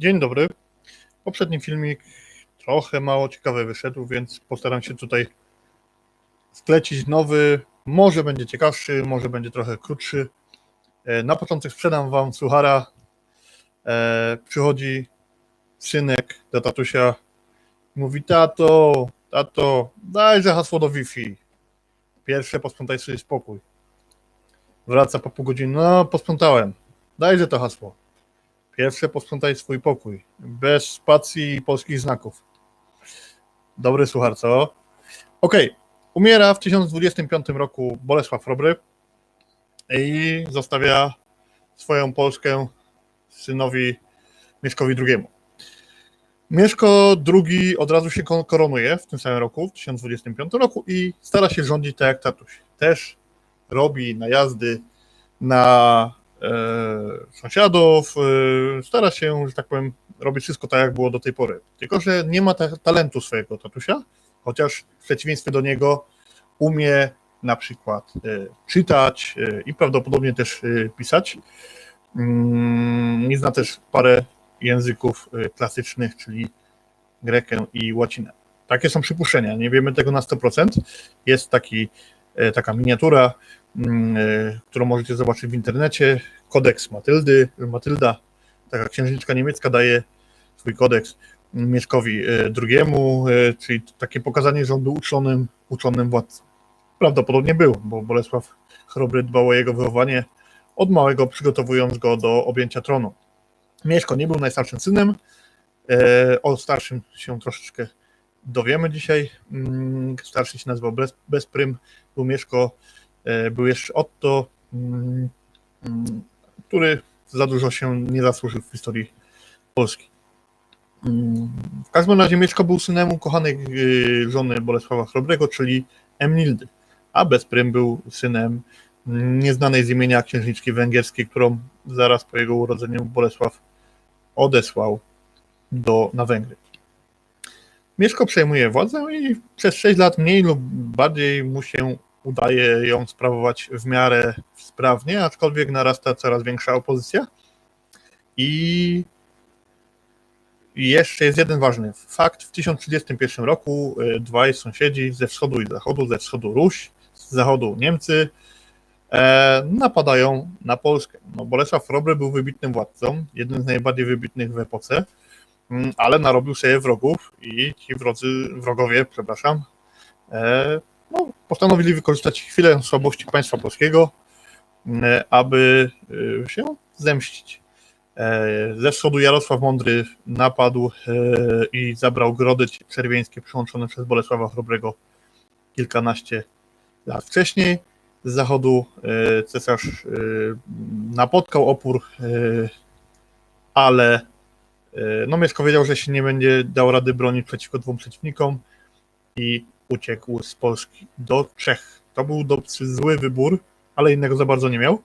Dzień dobry. Poprzedni filmik trochę mało ciekawy wyszedł, więc postaram się tutaj sklecić nowy. Może będzie ciekawszy, może będzie trochę krótszy. E, Na początek sprzedam Wam suchara. E, Przychodzi synek do tatusia. Mówi, tato, tato, dajże hasło do Wi-Fi. Pierwsze, posprzątaj sobie spokój. Wraca po pół godziny, no posprzątałem. Dajże to hasło. Pierwsze posprzątaj swój pokój. Bez spacji i polskich znaków. Dobry słuchar, co? Okej. Umiera w 1025 roku Bolesław Chrobry i zostawia swoją Polskę synowi Mieszkowi II. Mieszko II od razu się koronuje w tym samym roku, w 1025 roku i stara się rządzić tak jak tatuś. Też robi najazdy na sąsiadów, e, stara się, że tak powiem, robić wszystko tak, jak było do tej pory. Tylko, że nie ma ta, talentu swojego tatusia, chociaż w przeciwieństwie do niego umie na przykład e, czytać e, i prawdopodobnie też e, pisać. Mm, I zna też parę języków e, klasycznych, czyli grekę i łacinę. Takie są przypuszczenia, nie wiemy tego na 100%. Jest taki, e, taka miniatura, mm, e, którą możecie zobaczyć w internecie. Kodeks Matyldy. Matylda, taka księżniczka niemiecka, daje swój kodeks Mieszkowi e, II, e, czyli takie pokazanie, że on był uczonym, uczonym władcą. Prawdopodobnie był, bo Bolesław Chrobry dbał o jego wychowanie od małego, przygotowując go do objęcia tronu. Mieszko nie był najstarszym synem, e, o starszym się troszeczkę dowiemy dzisiaj. Mm, Starszy się nazywał Bez- Bezprym, był Mieszko, e, był jeszcze Otto, mm, mm, który za dużo się nie zasłużył w historii Polski. W każdym razie Mieszko był synem ukochanej y, żony Bolesława Chrobrego, czyli Emildy, a Bezprym był synem nieznanej z imienia księżniczki węgierskiej, którą zaraz po jego urodzeniu Bolesław odesłał do, na Węgry. Mieszko przejmuje władzę i przez 6 lat mniej lub bardziej mu się udaje ją sprawować w miarę sprawnie, aczkolwiek narasta coraz większa opozycja. I jeszcze jest jeden ważny fakt. W 1031 roku y, dwaj sąsiedzi ze wschodu i zachodu, ze wschodu Ruś, z zachodu Niemcy, e, napadają na Polskę. No, Bolesław Chrobry był wybitnym władcą, jednym z najbardziej wybitnych w epoce, ale narobił sobie wrogów i ci wrodzy, wrogowie, przepraszam, e, no, postanowili wykorzystać chwilę słabości państwa polskiego, e, aby e, się zemścić. E, Ze wschodu Jarosław Mądry napadł i zabrał grody czerwieńskie przyłączone przez Bolesława Chrobrego kilkanaście lat wcześniej. Z zachodu cesarz napotkał opór, ale no Mieszko wiedział, że się nie będzie dał rady bronić przeciwko dwóm przeciwnikom i uciekł z Polski do Czech. To był dosyć zły wybór, ale innego za bardzo nie miał.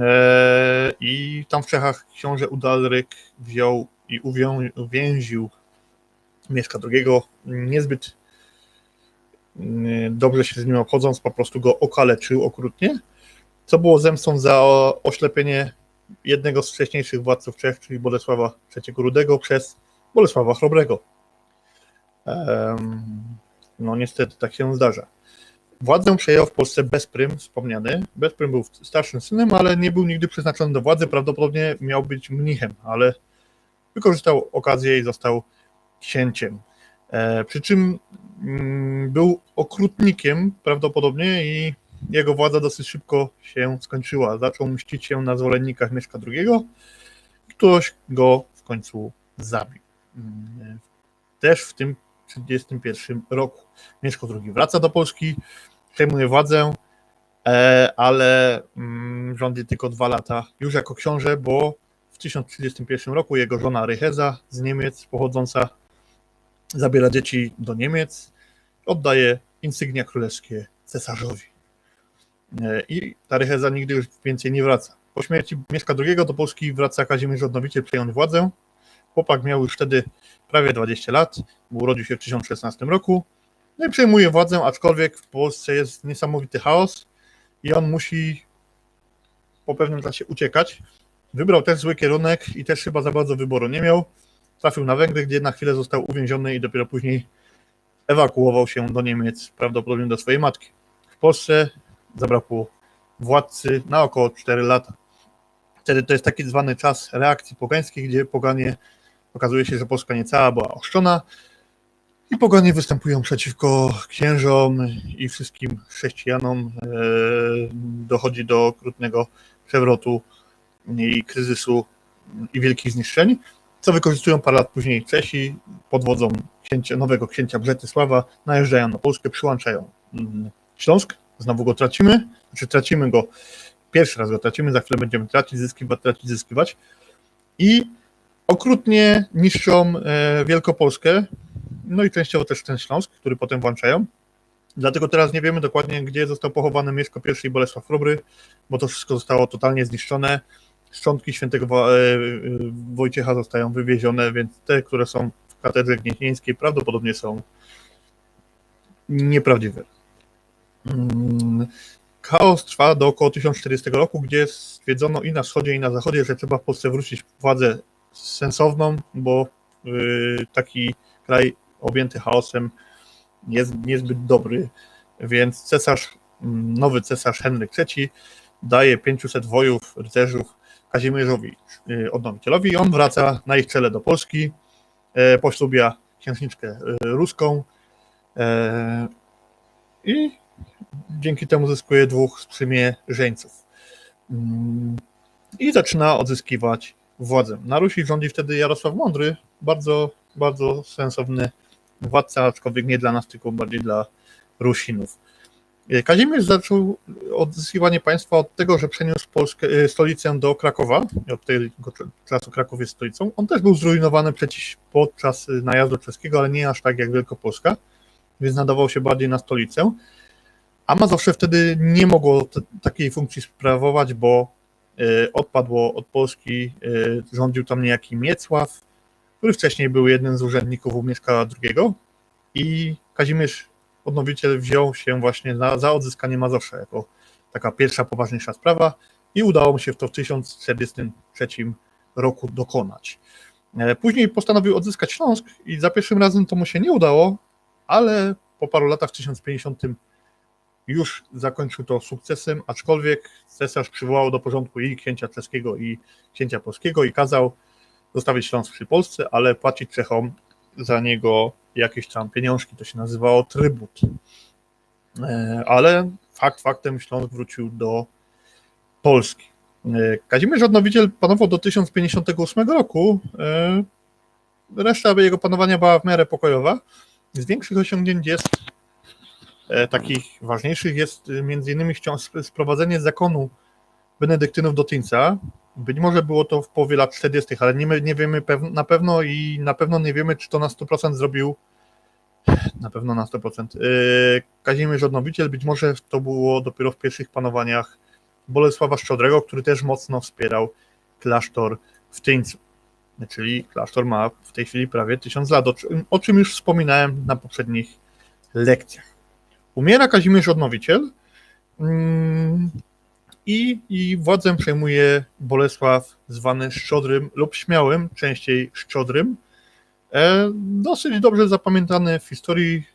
Eee, I tam w Czechach książę Udalryk wziął i uwięził Mieszka II, niezbyt mm, dobrze się z nim obchodząc, po prostu go okaleczył okrutnie, co było zemstą za oślepienie jednego z wcześniejszych władców Czech, czyli Bolesława III Rudego przez Bolesława Chrobrego. No niestety tak się zdarza. Władzę przejął w Polsce Bezprym, wspomniany. Bezprym był starszym synem, ale nie był nigdy przeznaczony do władzy. Prawdopodobnie miał być mnichem, ale wykorzystał okazję i został księciem. E, przy czym mm, był okrutnikiem prawdopodobnie i jego władza dosyć szybko się skończyła. Zaczął mścić się na zwolennikach Mieszka II. Ktoś go w końcu zabił. Mm, Też w tym 1931 roku. Mieszko II wraca do Polski, przejmuje władzę, e, ale mm, rządzi tylko dwa lata już jako książę, bo w 1031 roku jego żona Rycheza z Niemiec pochodząca zabiera dzieci do Niemiec, oddaje insygnia królewskie cesarzowi. I ta Rycheza nigdy już więcej nie wraca. Po śmierci Mieszka II do Polski wraca Kazimierz Odnowiciel przejąć władzę. Chłopak miał już wtedy prawie 20 lat, urodził się w 1016 roku. No i przejmuje władzę, aczkolwiek w Polsce jest niesamowity chaos i on musi po pewnym czasie uciekać. Wybrał też zły kierunek i też chyba za bardzo wyboru nie miał. Trafił na Węgry, gdzie na chwilę został uwięziony i dopiero później ewakuował się do Niemiec, prawdopodobnie do swojej matki. W Polsce zabrakło władcy na około 4 lata. Wtedy to jest taki zwany czas reakcji pogańskiej, gdzie poganie okazuje się, że Polska nie cała była ochrzczona i poganie występują przeciwko księżom i wszystkim chrześcijanom. E, Dochodzi do okrutnego przewrotu i kryzysu i wielkich zniszczeń, co wykorzystują parę lat później Czesi pod wodzą księcia, nowego księcia Brzetysława, najeżdżają na Polskę, przyłączają mm, Śląsk, znowu go tracimy, znaczy tracimy go, pierwszy raz go tracimy, za chwilę będziemy tracić, zyskiwać, tracić, zyskiwać i okrutnie niszczą e, Wielkopolskę, no i częściowo też ten Śląsk, który potem włączają. Dlatego teraz nie wiemy dokładnie, gdzie został pochowany Mieszko I i Bolesław Chrobry, bo to wszystko zostało totalnie zniszczone. Szczątki świętego e, Wojciecha zostają wywiezione, więc te, które są w katedrze gnieźnieńskiej, prawdopodobnie są nieprawdziwe. Mm, Chaos trwa do około 1400 roku, gdzie stwierdzono i na wschodzie, i na zachodzie, że trzeba w Polsce wrócić władzę sensowną, bo y, taki kraj objęty chaosem jest niezbyt dobry, więc cesarz, mm, nowy cesarz Henryk III daje 500 wojów, rycerzów Kazimierzowi y, odnowicielowi i on wraca na ich czele do Polski, e, poślubia księżniczkę y, ruską e, i dzięki temu zyskuje dwóch sprzymierzeńców. Mm, I zaczyna odzyskiwać władzę. Na Rusi rządzi wtedy Jarosław Mądry, bardzo, bardzo sensowny władca, aczkolwiek nie dla nas, tylko bardziej dla Rusinów. Kazimierz zaczął odzyskiwanie państwa od tego, że przeniósł Polskę, e, stolicę do Krakowa. Od tego czasu Kraków jest stolicą. On też był zrujnowany przecież podczas najazdu czeskiego, ale nie aż tak jak Wielkopolska, więc nadawał się bardziej na stolicę. A Mazowsze wtedy nie mogło takiej funkcji sprawować, bo e, odpadło od Polski, e, rządził tam niejaki Miecław, który wcześniej był jednym z urzędników u Mieszka II i Kazimierz Odnowiciel wziął się właśnie na, za odzyskanie Mazowsza jako taka pierwsza poważniejsza sprawa i udało mu się to w 1043 roku dokonać. E, Później postanowił odzyskać Śląsk i za pierwszym razem to mu się nie udało, ale po paru latach w 1050 już zakończył to sukcesem, aczkolwiek cesarz przywołał do porządku i księcia czeskiego i księcia polskiego i kazał zostawić Śląsk przy Polsce, ale płacić Czechom za niego jakieś tam pieniążki, to się nazywało trybut. E, Ale fakt faktem Śląsk wrócił do Polski. E, Kazimierz Odnowiciel panował do 1058 roku. E, Reszta jego panowania była w miarę pokojowa. Z większych osiągnięć jest takich ważniejszych jest e, między innymi sprowadzenie zakonu benedyktynów do Tyńca. Być może było to w połowie lat 40., ale nie, nie wiemy na pewno i na pewno nie wiemy, czy to na 100% zrobił na pewno na 100%. Yy, Kazimierz Odnowiciel, być może to było dopiero w pierwszych panowaniach Bolesława Szczodrego, który też mocno wspierał klasztor w Tyńcu. Czyli klasztor ma w tej chwili prawie 1000 lat, o czym już wspominałem na poprzednich lekcjach. Umiera Kazimierz Odnowiciel mm, i, i władzę przejmuje Bolesław zwany Szczodrym lub Śmiałym, częściej Szczodrym. E, dosyć dobrze zapamiętany w historii,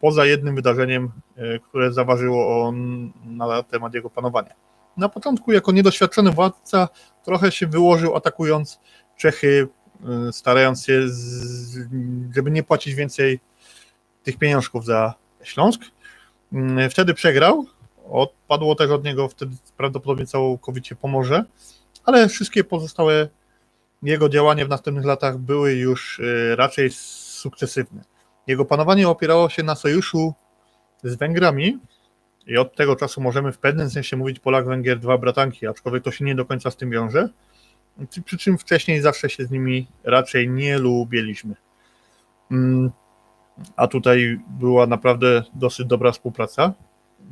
poza jednym wydarzeniem, e, które zaważyło on na temat jego panowania. Na początku, jako niedoświadczony władca, trochę się wyłożył, atakując Czechy, e, starając się, żeby nie płacić więcej tych pieniążków za Śląsk. Mm, Wtedy przegrał. Odpadło też od niego wtedy prawdopodobnie całkowicie Pomorze, ale wszystkie pozostałe jego działania w następnych latach były już y, raczej sukcesywne. Jego panowanie opierało się na sojuszu z Węgrami i od tego czasu możemy w pewnym sensie mówić Polak-Węgier dwa bratanki, aczkolwiek to się nie do końca z tym wiąże. Przy czym wcześniej zawsze się z nimi raczej nie lubiliśmy. A tutaj była naprawdę dosyć dobra współpraca.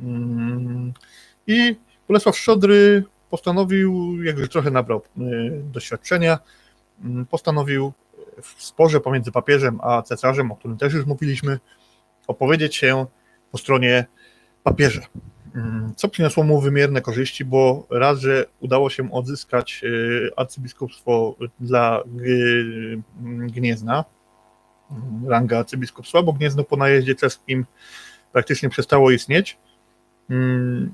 Mm, I Bolesław Szczodry postanowił, jak już trochę nabrał y, doświadczenia, mm, postanowił w sporze pomiędzy papieżem a cesarzem, o którym też już mówiliśmy, opowiedzieć się po stronie papieża. mm, co przyniosło mu wymierne korzyści, bo raz, że udało się odzyskać y, arcybiskupstwo dla Gniezna, ranga arcybiskupstwa, bo Gniezno po najeździe czeskim praktycznie przestało istnieć Mm,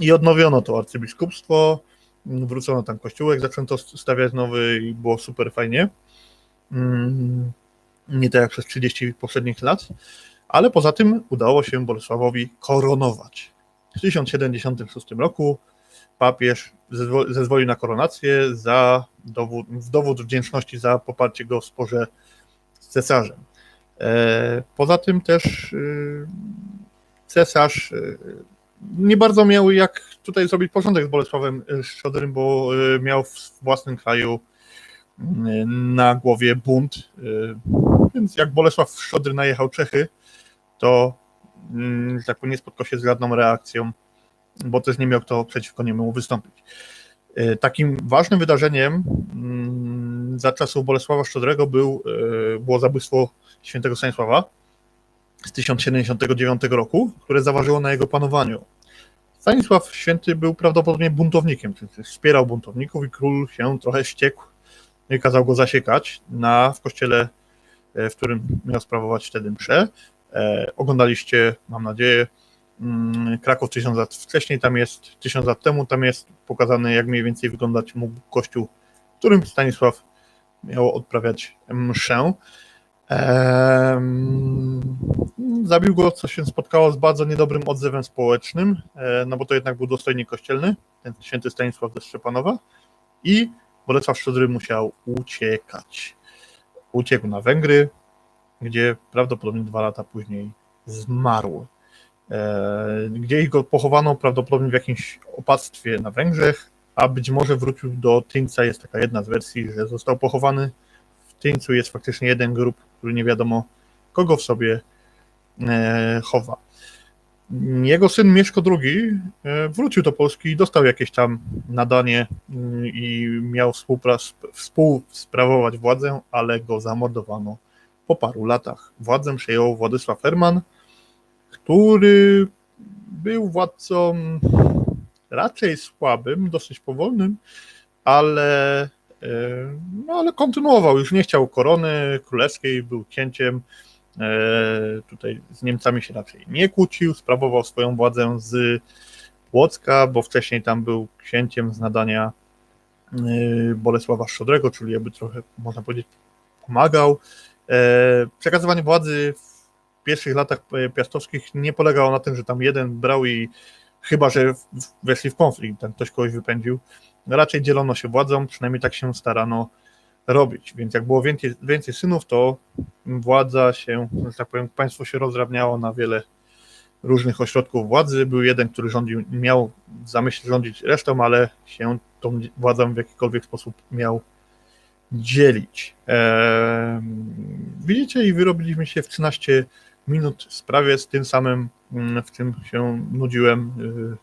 i odnowiono to arcybiskupstwo, wrócono tam kościółek, zaczęto stawiać nowy i było super fajnie. Mm, Nie tak jak przez 30 poprzednich lat, ale poza tym udało się Bolesławowi koronować. W 1076 roku papież zezwo- zezwolił na koronację za dowód, w dowód wdzięczności za poparcie go w sporze cesarzem. E, Poza tym też y, cesarz y, nie bardzo miał jak tutaj zrobić porządek z Bolesławem y, Szczodrym, bo miał w własnym kraju na głowie bunt. Więc jak Bolesław Szczodry najechał Czechy, to tak nie spotkał się z żadną reakcją, bo też nie miał kto przeciwko niemu wystąpić. Y, Takim ważnym wydarzeniem mm, za czasów Bolesława Szczodrego był, y, było zabójstwo świętego Stanisława z 1079 roku, które zaważyło na jego panowaniu. Stanisław Święty był prawdopodobnie buntownikiem, czyli wspierał buntowników i król się trochę ściekł i kazał go zasiekać na, w kościele, e, w którym miał sprawować wtedy mszę. E, oglądaliście, mam nadzieję, mm, Kraków tysiąc lat wcześniej, tam jest, tysiąc lat temu, tam jest pokazane, jak mniej więcej wyglądać mógł kościół, w którym Stanisław miał odprawiać mszę. Zabił go, co się spotkało z bardzo niedobrym odzewem społecznym, e, no bo to jednak był dostojnik kościelny, ten święty Stanisław ze Szczepanowa i Bolesław Szczodry musiał uciekać. Uciekł na Węgry, gdzie prawdopodobnie dwa lata później zmarł. E, Gdzie go pochowano prawdopodobnie w jakimś opactwie na Węgrzech, a być może wrócił do Tyńca. Jest taka jedna z wersji, że został pochowany w Tyńcu. Jest faktycznie jeden grób, który nie wiadomo kogo w sobie e, chowa. Jego syn Mieszko II e, wrócił do Polski i dostał jakieś tam nadanie mm, i miał współsprawować władzę, ale go zamordowano po paru latach. Władzę przejął Władysław Herman, który był władcą raczej słabym, dosyć powolnym, ale, e, no, ale kontynuował. Już nie chciał korony królewskiej, był księciem. E, Tutaj z Niemcami się raczej nie kłócił, sprawował swoją władzę z Płocka, bo wcześniej tam był księciem z nadania e, Bolesława Szczodrego, czyli jakby trochę, można powiedzieć, pomagał. Przekazywanie władzy w pierwszych latach piastowskich nie polegało na tym, że tam jeden brał i chyba, że weszli w konflikt, tam ktoś kogoś wypędził. Raczej dzielono się władzą, przynajmniej tak się starano robić. Więc jak było więcej, więcej synów, to władza się, że tak powiem, państwo się rozdrabniało na wiele różnych ośrodków władzy. Był jeden, który rządził, miał w zamyśle rządzić resztą, ale się tą władzą w jakikolwiek sposób miał dzielić. Eee, widzicie, i wyrobiliśmy się w 13 minut w sprawie z tym samym, w czym się nudziłem y,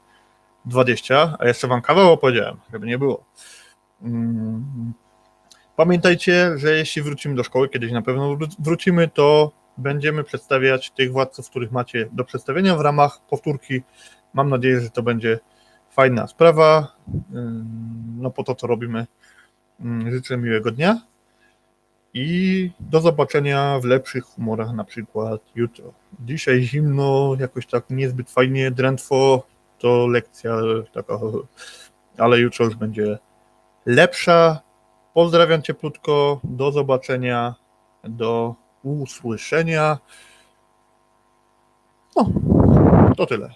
20, a jeszcze wam kawał opowiedziałem, żeby nie było. Mm, Pamiętajcie, że jeśli wrócimy do szkoły, kiedyś na pewno wró- wrócimy, to będziemy przedstawiać tych władców, których macie do przedstawienia w ramach powtórki. Mam nadzieję, że to będzie fajna sprawa. Ym, No po to, co robimy. Życzę miłego dnia i do zobaczenia w lepszych humorach, na przykład jutro. Dzisiaj zimno, jakoś tak niezbyt fajnie, drętwo, to lekcja taka, ale jutro już będzie lepsza. Pozdrawiam cieplutko, do zobaczenia, do usłyszenia. No, to tyle.